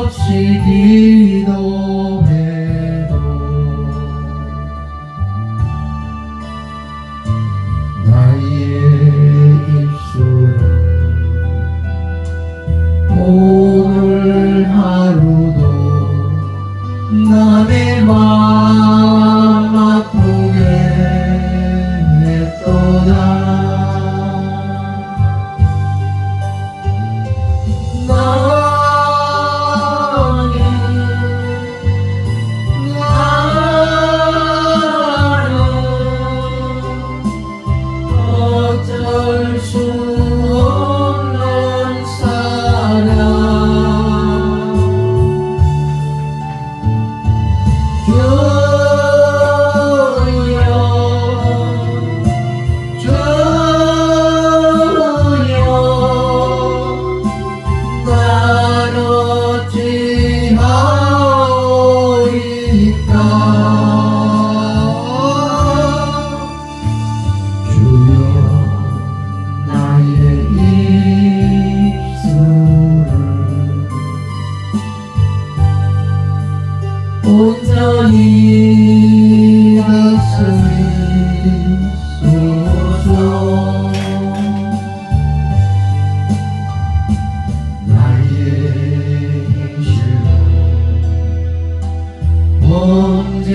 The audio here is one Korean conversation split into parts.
없이 기도해도 나의 입술은 오늘 하루도 남의 말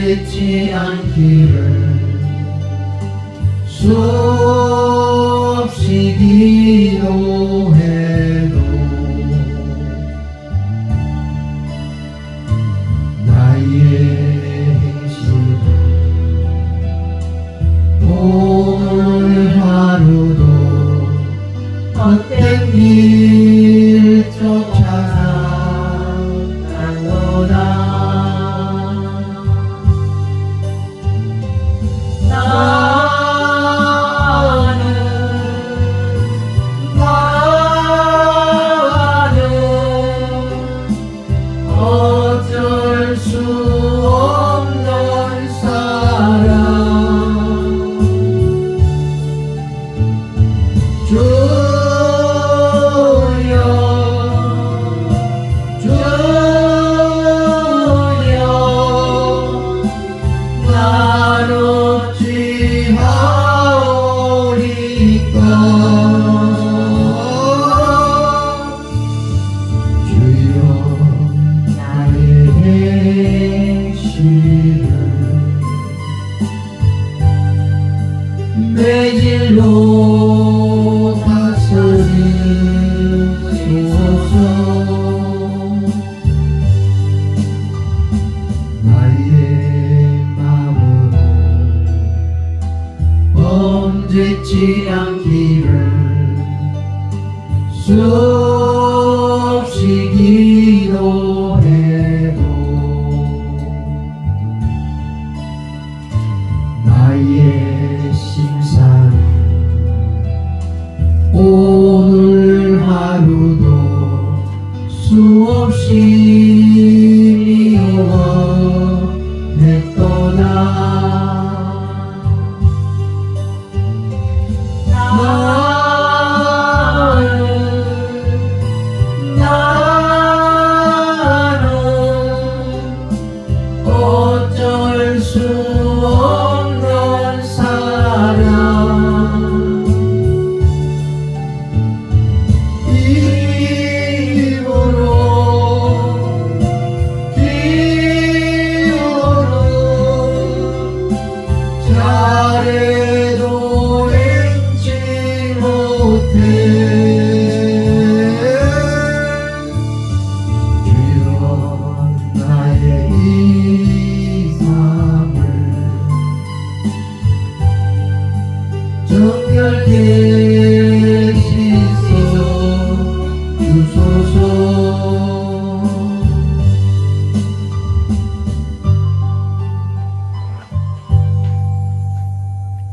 늦지 않기를. 수없이 기도해. 길로 다스리 주소서 나의 마음으로 범죄치 않기를 me.